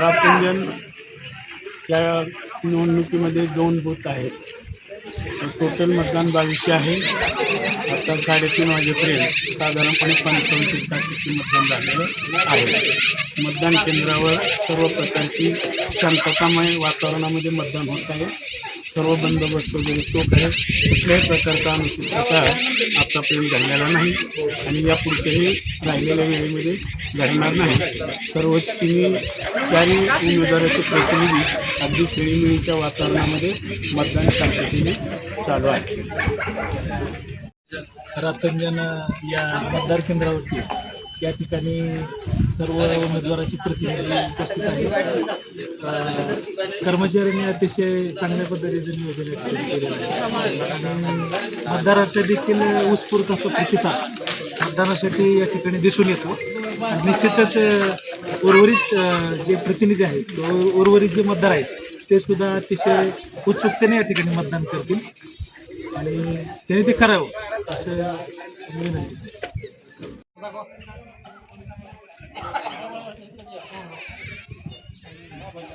राजंजन या निवडणुकीमध्ये दोन बूथ आहेत. टोटल मतदान बावीसशे आहे. आता साडेतीन वाजेपर्यंत साधारणपणे पंचावन्न टक्के मतदान झालेलं आहे. मतदान केंद्रावर सर्व प्रकारची शांततामय वातावरणामध्ये मतदान होत आहे. सर्व बंदोबस्त वगैरे तो आहे कुठल्याही प्रकारचा अनुचित प्रकार आत्तापर्यंत घडलेला नाही आणि यापुढच्याही राहिलेल्या वेळेमध्ये घडणार नाही. सर्व तिन्ही चारही उमेदवाराचे प्रतिनिधी अगदी खेळीमेळीच्या वातावरणामध्ये मतदान शांततेने चालू आहे. रातंजन या मतदार केंद्रावरती या ठिकाणी सर्व उमेदवाराची प्रतिनिधी उपस्थित आहे कर्मचाऱ्यांनी अतिशय चांगल्या पद्धतीचं नियोजन केलेलं आहे. आणि मतदाराचा देखील उत्स्फूर्त असा प्रतिसाद मतदानासाठी या ठिकाणी दिसून येतो. आणि निश्चितच उर्वरित जे प्रतिनिधी आहेत उर्वरित जे मतदार आहेत ते सुद्धा अतिशय उत्सुकतेने या ठिकाणी मतदान करतील. आणि त्याने ते करावं असं विनंती મોબાઈલ